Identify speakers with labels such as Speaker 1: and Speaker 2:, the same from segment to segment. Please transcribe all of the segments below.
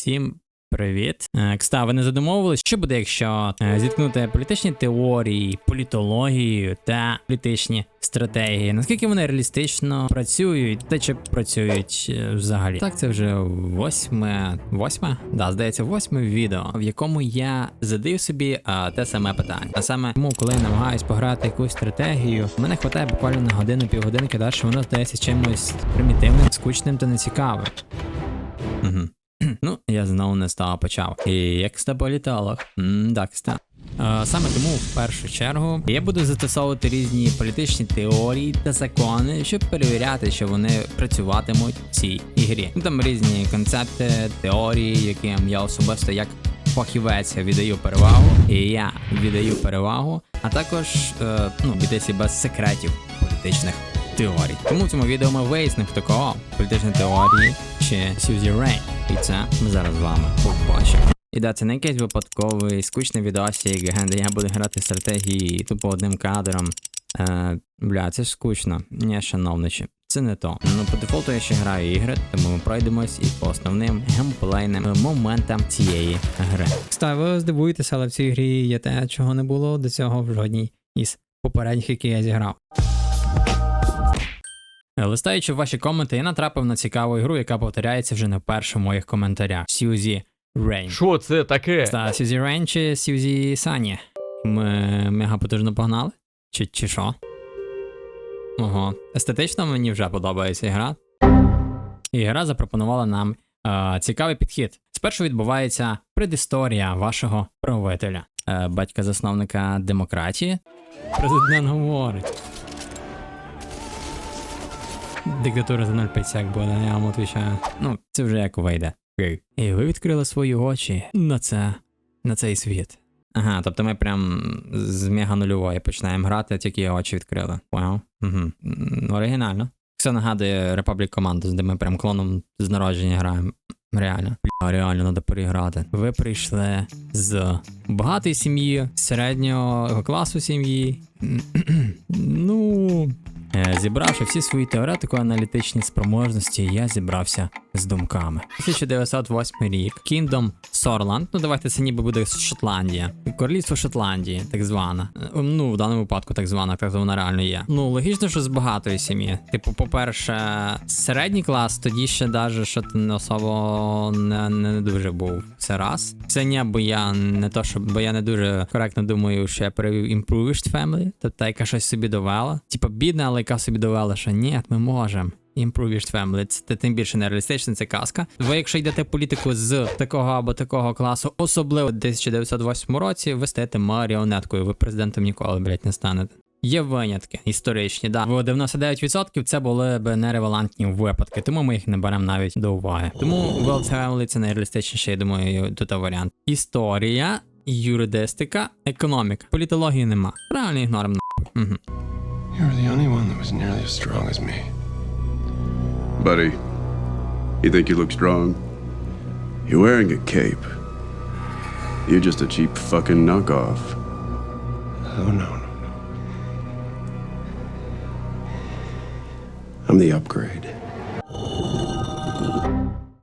Speaker 1: Всім привіт. Е, Кста, ви не задумовувались, що буде, якщо е, зіткнути політичні теорії, політологію та політичні стратегії? Наскільки вони реалістично працюють, та чи працюють е, взагалі? Так, це вже восьме. Восьме? Да, здається, восьме відео, в якому я задаю собі а, те саме питання. А саме тому, коли я намагаюсь пограти якусь стратегію, мене хватає буквально на годину півгодинки, далі воно здається чимось примітивним, скучним та нецікавим. Угу. Ну, я знову не того почав. І як ста політолог. Так, ста. Е, Саме тому в першу чергу я буду застосовувати різні політичні теорії та закони, щоб перевіряти, що вони працюватимуть в цій ігрі. Ну, Там різні концепти, теорії, яким я особисто як фахівець віддаю перевагу, і я віддаю перевагу, а також е, ну, бітися без секретів політичних теорій. Тому в цьому відео ми вияснимо, хто кого політичні теорії чи Сьюзі Рейн. І це ми зараз з вами побачимо. І да, це не якийсь випадковий скучний відосик, де я буду грати стратегії тупо одним кадром. Е, бля, це ж скучно. Ні, шановничі. Це не то. Ну, по дефолту я ще граю ігри, тому ми пройдемось і по основним геймплейним моментам цієї гри. Кстати, ви здивуєтеся, але в цій грі є те, чого не було до цього в жодній із попередніх, які я зіграв. Листаючи ваші коменти, я натрапив на цікаву ігру, яка повторяється вже не вперше в моїх коментарях. Сьюзі Рейн.
Speaker 2: Що це таке?
Speaker 1: Та Сьюзі Рейн чи Сьюзі Сані? Ми мега потужно погнали? Чи, чи що? Ого. Естетично мені вже подобається гра. І гра запропонувала нам е, цікавий підхід. Спершу відбувається предісторія вашого правителя, е, батька засновника демократії. Президент говорить. Диктатура за 0,5 сек буде, я вам відповідаю. Ну, це вже як вийде. І ви відкрили свої очі на це, на цей світ. Ага, тобто ми прям з мега нульової починаємо грати, тільки очі відкрили. Вау. Угу. Оригінально. Це нагадує Republic Commandos, де ми прям клоном з народження граємо. Реально. Реально треба переграти. Ви прийшли з багатої сім'ї, середнього класу сім'ї. ну. Е, Зібравши всі свої теоретико-аналітичні спроможності, я зібрався з думками. 1908 рік. Kingdom Soрланд. Ну давайте це ніби буде Шотландія. Королівство Шотландії, так звана. Е, Ну, в даному випадку так звана, так вона реально є. Ну, логічно, що з багатої сім'ї. Типу, по-перше, середній клас, тоді ще даже що ти особо не, не дуже був. Це раз. Це ні, бо я не то, що бо я не дуже коректно думаю, що я перевів Improved Family, тобто яка щось собі довела. Типа бідна, але яка собі довела, що ні, ми можемо. Improved Family, це тим більше не реалістично, це казка. Ви, якщо йдете політику з такого або такого класу, особливо в 1908 році, ви стаєте маріонеткою, ви президентом ніколи, блядь, не станете. Є винятки історичні, да. В 99% це були б нерелевантні випадки, тому ми їх не беремо навіть до уваги. Тому World Family це найреалістичніший, я думаю, тут варіант. Історія, юридистика, економіка. Політології нема. Правильно ігноримо нахуй. Угу.
Speaker 3: You're the only one that was nearly as strong as me.
Speaker 4: Buddy, you think you look strong? You're wearing a cape. You're just a cheap fucking knockoff.
Speaker 3: Oh, no, no, no. I'm the upgrade.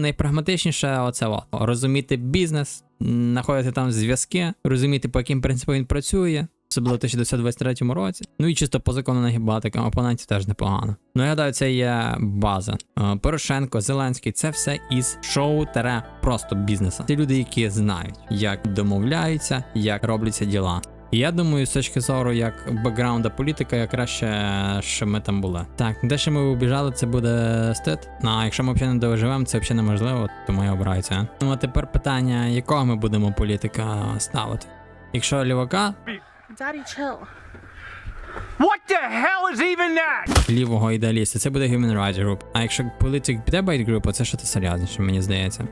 Speaker 1: Найпрагматичніше оце от. розуміти бізнес, знаходити там зв'язки, розуміти, по яким принципам він працює. Особливо в 1923 році. Ну і чисто по закону нагибати опонентів теж непогано. Ну я гадаю, це є база. Е, Порошенко, Зеленський це все із шоу тере просто бізнесу. Це люди, які знають, як домовляються, як робляться діла. І я думаю, з точки зору як бекграунда політика, як краще, що ми там були. Так, де ще ми убіжали, це буде стит. Ну, а якщо ми взагалі не доживемо, це взагалі неможливо, тому я обираю це. Ну а тепер питання, якого ми будемо політика ставити? Якщо лівака,
Speaker 5: Daddy, chill.
Speaker 2: What the hell is even that?
Speaker 1: лівого ідеаліста, це буде Human Rights Group. А якщо політик піде Bait Group, це щось серйозніше, мені здається.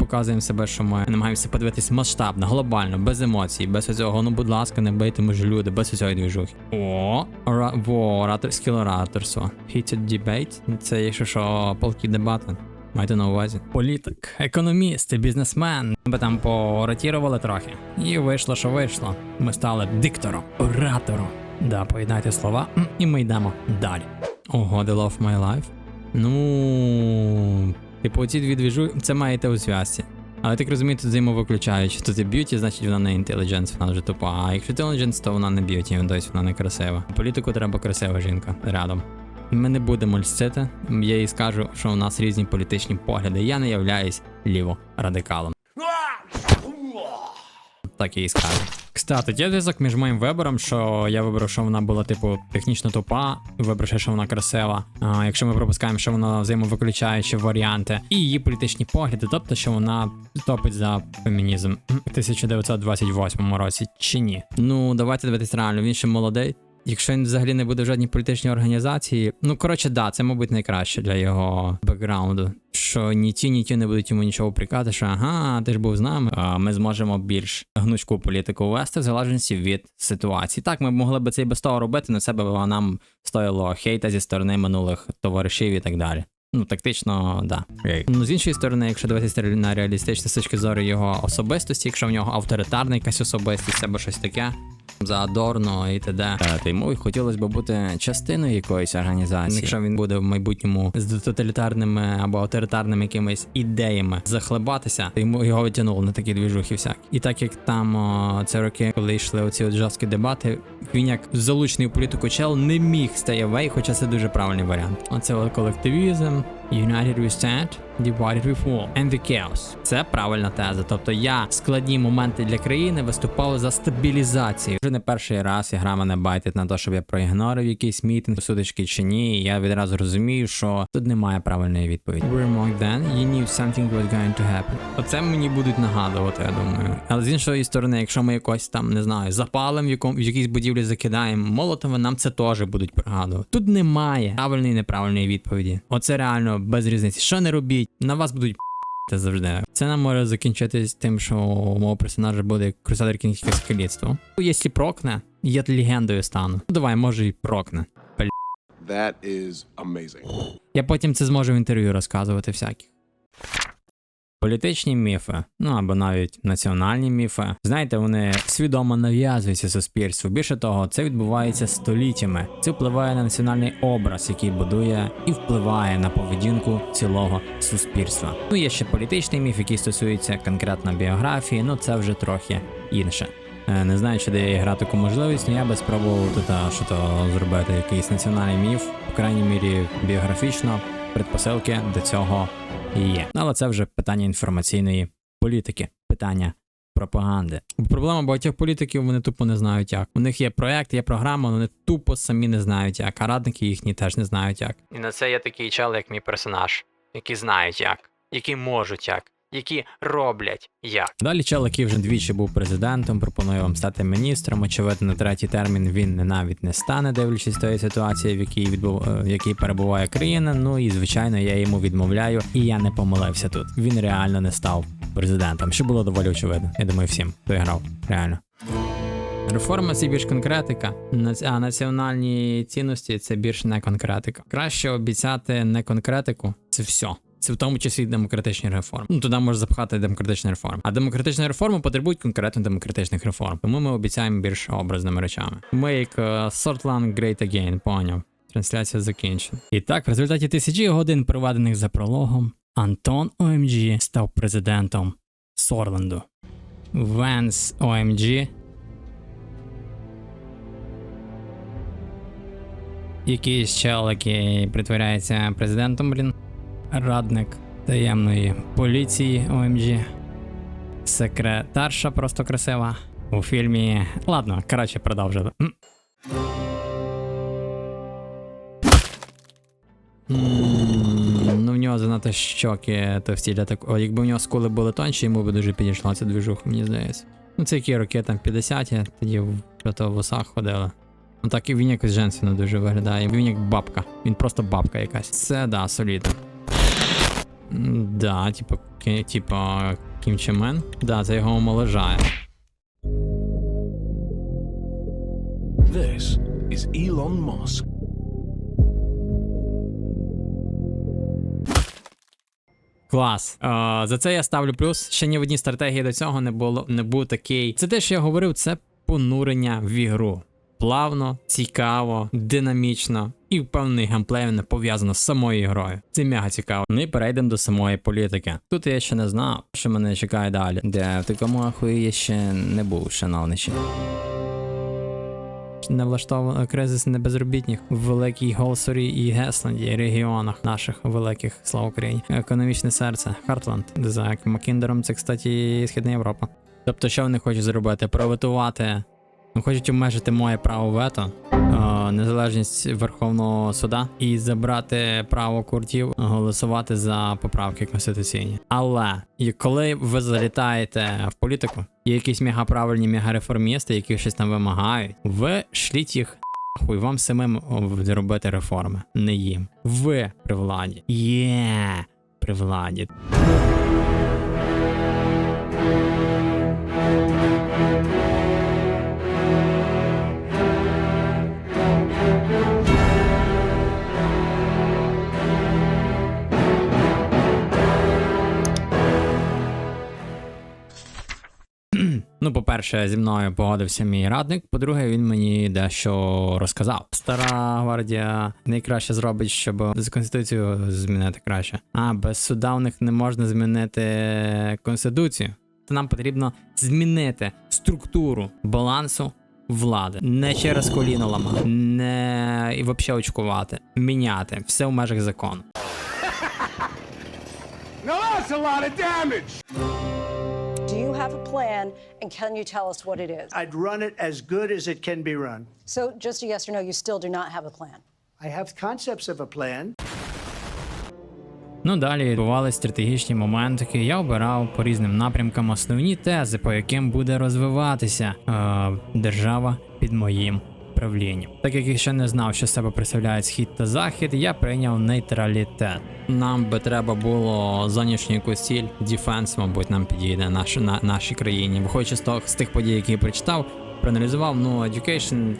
Speaker 1: Показуємо себе, що ми намагаємося подивитись масштабно, глобально, без емоцій, без цього, ну будь ласка, не бийте ми ж люди, без цього двіжухи. О, ора, во, оратор, скіл ораторство. Heated debate, це якщо що, полки дебати. Майте на увазі. Політик, економіст, бізнесмен. Ми там пооратірували трохи. І вийшло, що вийшло. Ми стали диктором, оратором. Да, поєднайте слова, і ми йдемо далі. Ого, The Love of My Life. Ну. Типу, оці дві двіжу, це має йти у зв'язці. Але так розумію, тут взаємовиключаючи. то і б'юті, значить вона не інтелідженс, вона вже тупа. А якщо інтелідженс, то вона не б'юті, тобто вона не красива. Політику треба красива жінка рядом. Ми не будемо льстити. Я їй скажу, що у нас різні політичні погляди. Я не являюсь ліво-радикалом. Так я і скажу. Кстати, є зв'язок між моїм вибором, що я вибрав, що вона була, типу, технічно тупа, вибрав, ще, що вона красива. А якщо ми пропускаємо, що вона взаємовиключаючі варіанти, і її політичні погляди, тобто, що вона топить за фемінізм в 1928 році, чи ні? Ну, давайте дивитись реально, він ще молодий. Якщо він взагалі не буде в жодній політичній організації, ну коротше, да, це мабуть найкраще для його бекграунду. Що ні ті, ні ті не будуть йому нічого прикати, що ага, ти ж був з нами. А ми зможемо більш гнучку політику вести в залежності від ситуації. Так, ми могли б це і без того робити, але це б нам стоїло хейта зі сторони минулих товаришів і так далі. Ну, тактично, да. Ну, з іншої сторони, якщо дивитися на реалістичну з точки зору його особистості, якщо в нього авторитарна якась особистість або щось таке, за Адорно і т.д. То йому хотілося б бути частиною якоїсь організації. Якщо він буде в майбутньому з тоталітарними або авторитарними якимись ідеями захлебатися, то йому його витягнуло на такі двіжухи всякі. І так як там о, це роки, коли йшли оці от жорсткі дебати, він як залучений у політику чел не міг stay away, хоча це дуже правильний варіант. Оце от колективізм, United we stand, divided we fall. And the chaos. Це правильна теза. Тобто я складні моменти для країни виступав за стабілізацію. Вже не перший раз ігра мене байтить на те, щоб я проігнорив якийсь мітинг, судочки чи ні. І я відразу розумію, що тут немає правильної відповіді. We're more then, you knew something was going to happen. Оце мені будуть нагадувати, я думаю. Але з іншої сторони, якщо ми якось там не знаю, запалим в якому в якійсь будівлі закидаємо молотова, нам це теж будуть пригадувати. Тут немає правильної і неправильної відповіді. Оце реально без різниці. Що не робіть, на вас будуть п***ти завжди. Це нам може закінчитись тим, що у мого персонажа буде крусадер Кінгське скаліцтво. Якщо прокне, я легендою стану. Ну давай, може і прокне.
Speaker 5: That is amazing.
Speaker 1: Я потім це зможу в інтерв'ю розказувати всяких. Політичні міфи, ну або навіть національні міфи, знаєте, вони свідомо нав'язуються суспільству. Більше того, це відбувається століттями. Це впливає на національний образ, який будує і впливає на поведінку цілого суспільства. Ну є ще політичний міф, який стосується конкретно біографії, ну це вже трохи інше. Е, Не знаю, чи дає гра таку можливість, але я би спробував тут що то зробити якийсь національний міф, в крайній мірі біографічно, предпосилки до цього є. Але це вже питання інформаційної політики, питання пропаганди. Проблема багатьох політиків вони тупо не знають як. У них є проект, є програма, але вони тупо самі не знають як, а радники їхні теж не знають як. І на це є такий чел, як мій персонаж, які знають як, які можуть як. Які роблять як. Далі чел, вже двічі був президентом, пропонує вам стати міністром. Очевидно, на третій термін він не навіть не стане, дивлячись тої ситуації, в якій відбув е, в якій перебуває країна. Ну і звичайно, я йому відмовляю, і я не помилився тут. Він реально не став президентом, що було доволі очевидно. Я думаю, всім хто грав, реально. Реформа це більш конкретика, а національні цінності це більш не конкретика. Краще обіцяти не конкретику, це все. Це в тому числі демократичні реформи. Ну туди може запхати демократичні реформи. А демократичні реформи потребують конкретно демократичних реформ. Тому ми обіцяємо більш образними речами. Make uh, Sortland great again, поняв. Трансляція закінчена. І так, в результаті тисячі годин, проведених за прологом, Антон ОМГ став президентом Сорленду. Венс ОМГ якийсь чел, який притворяється президентом, блін. Радник таємної поліції ОМГ. Секретарша просто красива. У фільмі. Ладно. М. М, Ну, в нього занадто щоки товсті для такого. Якби в нього скули були тонші, йому би дуже підійшла ця движуха, мені здається. Ну, це які роки там 50-ті, тоді в вусах ходили. Ну так і він якось женственно дуже виглядає. Він як бабка. Він просто бабка якась. Це да, солідно. Да, типа, типа Кім Чен Мен. Да, це його омоложає.
Speaker 6: This is Elon Musk.
Speaker 1: Клас. Е, за це я ставлю плюс. Ще ні в одній стратегії до цього не було не був такий. Це те, що я говорив, це понурення в ігру. Плавно, цікаво, динамічно. І впевнений геймплей пов'язано з самою грою. Це мега цікаво. Ну і перейдемо до самої політики. Тут я ще не знав, що мене чекає далі, де в такому ахуї я ще не був, шановничі. Не влаштовано кризис не безробітних в Великій Голсорі і Гесланді, регіонах наших великих, слава Україні. Економічне серце, Хартланд. За Макіндером це, кстати, Східна Європа. Тобто, що вони хочуть зробити? Проветувати, ну, хочуть обмежити моє право вето, незалежність Верховного суда і забрати право куртів голосувати за поправки конституційні. Але коли ви залітаєте в політику, є якісь мегаправильні мегареформісти, які щось там вимагають, ви шліть їх. Хуй вам самим о, робити реформи, не їм. Ви при владі. Є при владі. Ну, по-перше, зі мною погодився мій радник. По-друге, він мені дещо розказав. Стара гвардія найкраще зробить, щоб з конституцію змінити краще. А без суда у них не можна змінити конституцію. То нам потрібно змінити структуру балансу влади. Не через коліно ламати, не і взагалі очкувати, міняти все в межах закону.
Speaker 2: Now that's a lot of damage!
Speaker 7: Have a plan, and can you tell us what it is?
Speaker 8: I'd run it as good as it can be run.
Speaker 7: So, just a yes or no, you still do not have a plan.
Speaker 8: I have concepts of a plan.
Speaker 1: Ну далі відбувались стратегічні моментики. Я обирав по різним напрямкам основні тези, по яким буде розвиватися е, держава під моїм правлінням. Так як я ще не знав, що з себе представляють схід та захід, я прийняв нейтралітет. Нам би треба було зовнішню якусь ціль, дефенс, мабуть, нам підійде наш, на нашій країні. Виходячи з того з тих подій, які я прочитав, проаналізував, ну education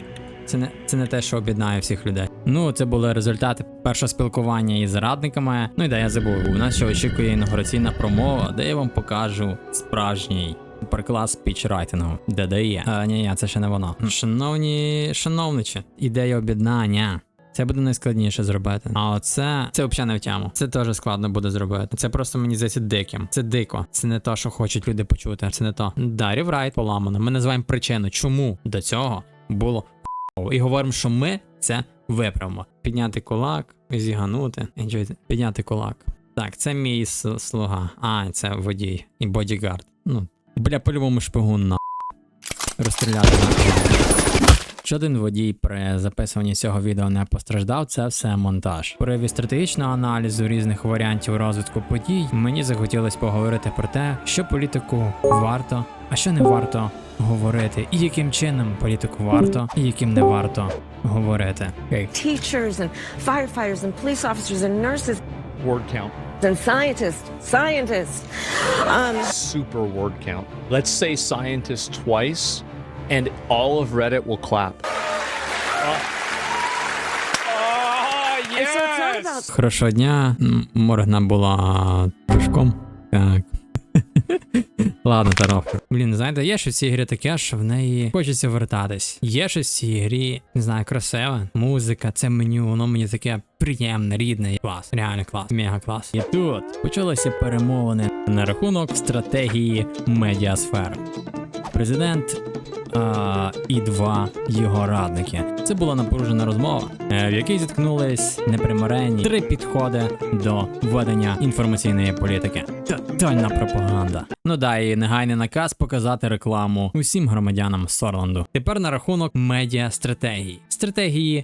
Speaker 1: це не це не те, що об'єднає всіх людей. Ну, це були результати першого спілкування із радниками. Ну і да, я забув. У нас ще очікує інаугураційна промова, де я вам покажу справжній суперклас спічрайтингу. де дає. А, ні, ні, це ще не воно. Шановні, шановничі, ідея об'єднання. Це буде найскладніше зробити. А оце це взагалі не в тему. Це теж складно буде зробити. Це просто мені здається диким. Це дико. Це не то, що хочуть люди почути. Це не то. Да, ріврайт поламано. Ми називаємо причину, чому до цього було і говоримо, що ми це виправимо. Підняти кулак, зіганути. Підняти кулак. Так, це мій слуга. А, це водій і бодігард. Ну, бля, по-любому шпигун на розстріляти на. Жоден водій при записуванні цього відео не постраждав, це все монтаж. Пориві стратегічного аналізу різних варіантів розвитку подій мені захотілося поговорити про те, що політику варто, а що не варто говорити, і яким чином політику варто, і яким не варто говорити. Окей.
Speaker 9: teachers and firefighters and police officers and nurses
Speaker 6: Word count.
Speaker 9: and scientists, scientists. Um,
Speaker 6: Super word count. Let's say scientist twice, and all of Reddit will clap.
Speaker 9: and so it's not about
Speaker 1: Хорошого дня. М, Моргна була пішком. Так. Ладно, таровка. Блін, знаєте, є щось в цій грі таке, що в неї хочеться вертатись. Є щось в цій грі, не знаю, красиве. Музика, це меню, воно мені таке приємне, рідне. Клас, реально клас, мега клас. І тут почалися перемовини на рахунок стратегії медіасфери. Президент а, і два його радники. Це була напружена розмова, е, в якій зіткнулись непримиренні три підходи до ведення інформаційної політики. Тотальна пропаганда. Ну да, і негайний наказ показати рекламу усім громадянам Сорланду. Тепер на рахунок медіа стратегії.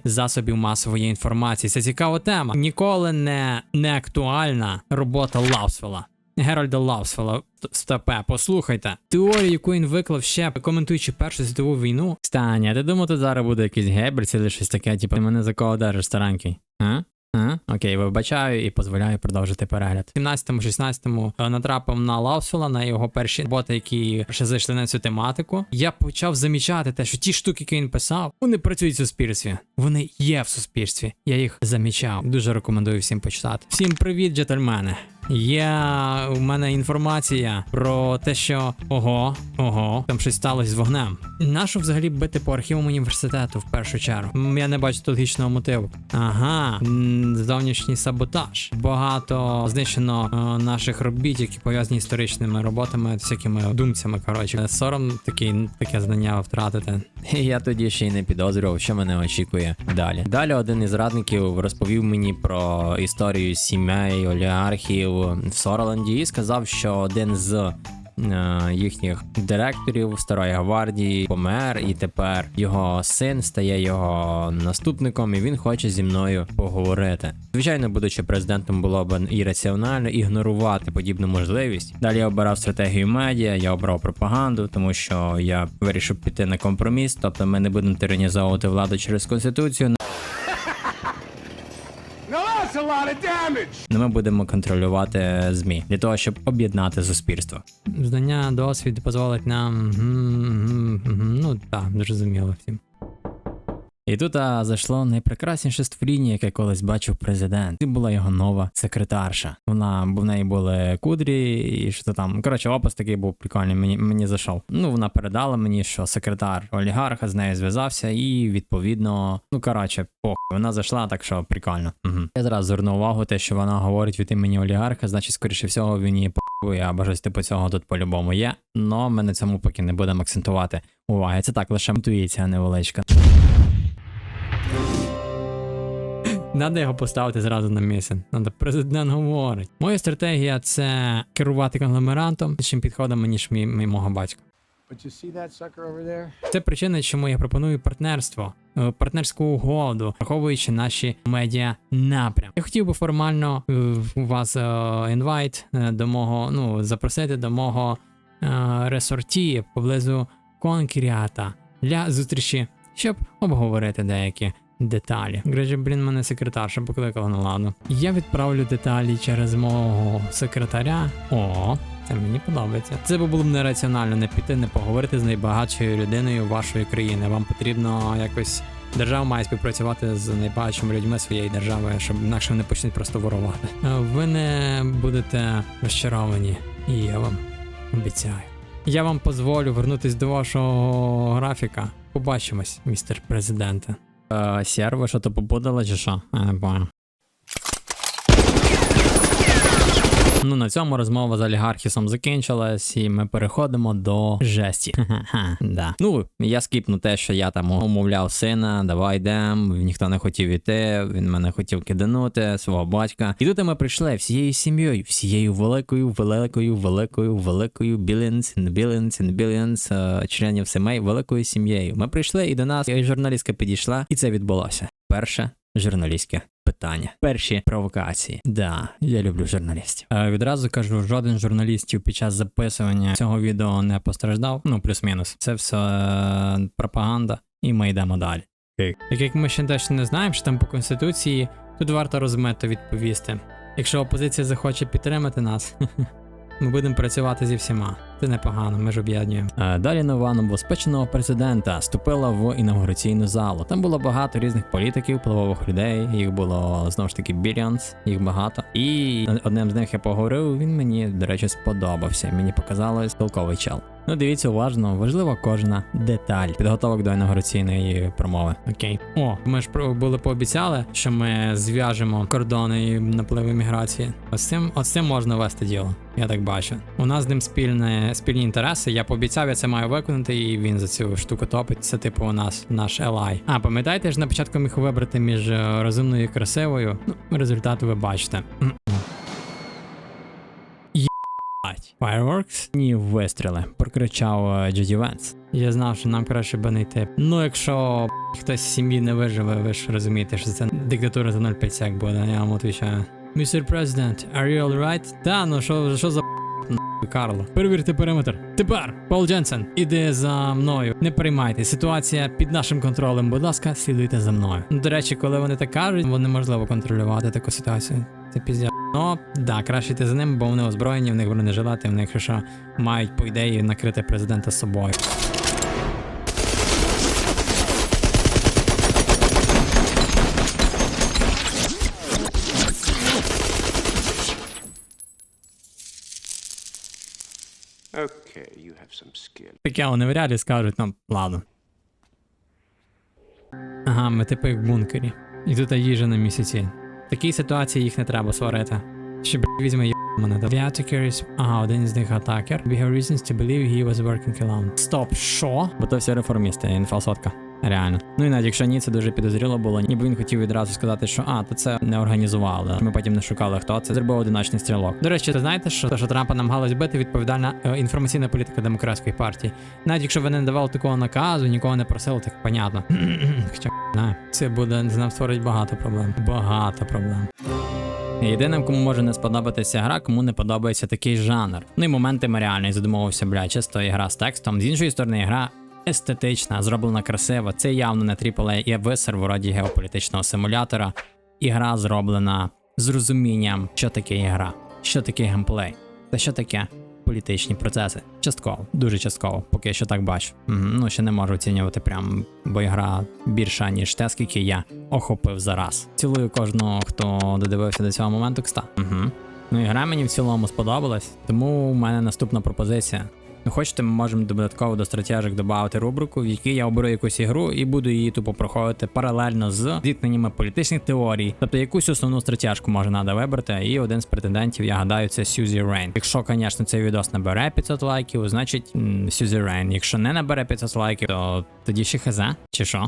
Speaker 1: Засобів масової інформації. Це цікава тема. Ніколи не, не актуальна робота Лаусфела. Геральда Лаусфела стопе, послухайте. Теорію, яку він виклав ще коментуючи Першу світову війну. Станя, ти думав, тут зараз буде якийсь Геббельс чи щось таке, типу, ти мене за кого держиш, старенький? А? А? Окей, вибачаю і дозволяю продовжити перегляд. В 17-16 е, натрапив на Лаусфела, на його перші роботи, які ще зайшли на цю тематику. Я почав замічати те, що ті штуки, які він писав, вони працюють в суспільстві. Вони є в суспільстві. Я їх замічав. Дуже рекомендую всім почитати. Всім привіт, джентльмени. Є у мене інформація про те, що ого, ого, там щось сталося з вогнем. Нащо взагалі бити по архівам університету в першу чергу? Я не бачу тут логічного мотиву. Ага, зовнішній саботаж. Багато знищено е, наших робіт, які пов'язані з історичними роботами, всякими думцями. Коротше, сором такий таке знання втратити. Я тоді ще й не підозрював, що мене очікує далі. Далі один із радників розповів мені про історію сімей, олігархів в Сорленді і сказав, що один з е, їхніх директорів старої гвардії помер, і тепер його син стає його наступником, і він хоче зі мною поговорити. Звичайно, будучи президентом, було б ірраціонально ігнорувати подібну можливість. Далі я обирав стратегію медіа, я обрав пропаганду, тому що я вирішив піти на компроміс. Тобто, ми не будемо тиранізовувати владу через конституцію.
Speaker 2: Now that's a lot of damage!
Speaker 1: Ну, ми будемо контролювати ЗМІ для того, щоб об'єднати суспільство. Знання, досвід дозволить нам. Ну так, зрозуміло всім. І тут а, зайшло найпрекрасніше створіння, яке колись бачив президент. Це була його нова секретарша. Вона в неї були кудрі, і що там. Коротше, опис такий був прикольний. Мені мені зайшов. Ну вона передала мені, що секретар олігарха з нею зв'язався, і відповідно, ну коротше, похуй. Вона зайшла, так що прикольно. Угу. Я зразу звернув увагу, те, що вона говорить від імені олігарха, значить, скоріше всього, він її похуй, або щось типу цього тут по-любому є. Но ми на цьому поки не будемо акцентувати уваги. Це так лише інтуїція невеличка. Надо його поставити зразу на місце. Надо президент говорить. Моя стратегія це керувати конгломерантом іншим підходом, ніж мій, мій мого батька.
Speaker 2: There?
Speaker 1: Це причина, чому я пропоную партнерство, е, партнерську угоду, враховуючи наші медіа напрям. Я хотів би формально е, у вас е, інвайт до мого, ну, запросити до мого ресорті поблизу конкріата для зустрічі, щоб обговорити деякі деталі. Греже, блін, мене секретарша покликала на ладу. Я відправлю деталі через мого секретаря. О, це мені подобається. Це було б нераціонально не піти, не поговорити з найбагатшою людиною вашої країни. Вам потрібно якось. Держава має співпрацювати з найбагатшими людьми своєї держави, щоб інакше вони почнуть просто ворувати. Е, Ви не будете розчаровані, і я вам обіцяю. Я вам дозволю вернутись до вашого графіка. Побачимось, містер президенте. Е, що то побудили чи що? Я. Ну, на цьому розмова з олігархісом закінчилась, і ми переходимо до жесті. Да. Ну, я скіпну те, що я там умовляв сина, давай йдем. Ніхто не хотів іти, він мене хотів киданути, свого батька. І тут ми прийшли всією сім'єю, всією великою, великою, великою, великою billions and billions and billions е, членів сімей, великою сім'єю. Ми прийшли і до нас і журналістка підійшла, і це відбулося. Перше журналістське питання. Перші провокації. Да, я люблю журналістів. Е, відразу кажу, жоден журналістів під час записування цього відео не постраждав. Ну, плюс-мінус. Це все е, пропаганда, і ми йдемо далі. Так як ми ще теж не знаємо, що там по конституції, тут варто розмито відповісти. Якщо опозиція захоче підтримати нас, ми будемо працювати зі всіма. Це непогано, ми ж об'єднуємо. Е, Далі нова новоспеченого президента вступила в інаугураційну залу. Там було багато різних політиків, впливових людей. Їх було знову ж таки біліонс, їх багато. І одним з них я поговорив. Він мені, до речі, сподобався. Мені показалось толковий чел. Ну, дивіться уважно, важлива кожна деталь підготовок до інаугураційної промови. Окей. О, ми ж були пообіцяли, що ми зв'яжемо кордони і напливи міграції. Ось цим, ось цим можна вести діло. Я так бачу. У нас з ним спільне, спільні інтереси. Я пообіцяв, я це маю виконати, і він за цю штуку топить. Це типу у нас наш елай. А пам'ятаєте ж на початку міг вибрати між е, розумною і красивою? Ну, результат ви бачите. Fireworks? Ні, вистріли. Прокричав Джеді Венс. Я знав, що нам краще би не йти. Ну, якщо хтось з сім'ї не виживе, ви ж розумієте, що це диктатура за 0,5 сек буде, я вам отвічаю. Містер Президент, are you alright? Та, ну що, що за Карло? Перевірте периметр. Тепер, Пол Дженсен, іди за мною. Не приймайте. ситуація під нашим контролем. Будь ласка, слідуйте за мною. До речі, коли вони так кажуть, вони можливо контролювати таку ситуацію. Це піздя. Ну, да, краще йти за ним, бо вони озброєні, в них бронежилети, в них що мають, по ідеї, накрити президента собою.
Speaker 3: Okay, you have some skill.
Speaker 1: Таке вони в реалі скажуть, нам, ладно. Ага, ми типи в бункері. І тут їжа на місяці. В такій ситуації їх не треба сварити. Ще б візьме є мене. The attackers... Ага, один з них атакер. We have reasons to believe he was working alone. Стоп, що? Бо то всі реформісти, інфосотка. Реально. Ну і навіть якщо ні, це дуже підозріло було. Ніби він хотів відразу сказати, що а, то це не організували. Ми потім не шукали, хто це зробив одиночний стрілок. До речі, ти знаєте, що те, що Трампа намагалась бити, відповідальна е, інформаційна політика демократської партії. Навіть якщо вони не давали такого наказу, нікого не просили, так понятно. Хоча не, це буде нам створить багато проблем. Багато проблем. Єдиним, кому може не сподобатися гра, кому не подобається такий жанр. Ну і моментами реально я бля, чисто ігра з текстом. З іншої сторони, гра естетична, зроблена красиво. Це явно не AAA, є висер в роді геополітичного симулятора. І гра зроблена з розумінням, що таке ігра, що таке геймплей, та що таке політичні процеси. Частково, дуже частково, поки що так бачу. Ну, ще не можу оцінювати прям, бо гра більша, ніж те, скільки я охопив зараз. Цілую кожного, хто додивився до цього моменту кста. Угу. Ну і гра мені в цілому сподобалась, тому у мене наступна пропозиція. Ну, хочете, ми можемо додатково до стратежок додати рубрику, в якій я оберу якусь ігру і буду її тупо проходити паралельно з зіткненнями політичних теорій. Тобто якусь основну стратежку може треба вибрати, і один з претендентів, я гадаю, це Сюзі Рейн. Якщо, звісно, цей відос набере 500 лайків, значить Сюзі Рейн. Якщо не набере 500 лайків, то тоді ще хз, чи що?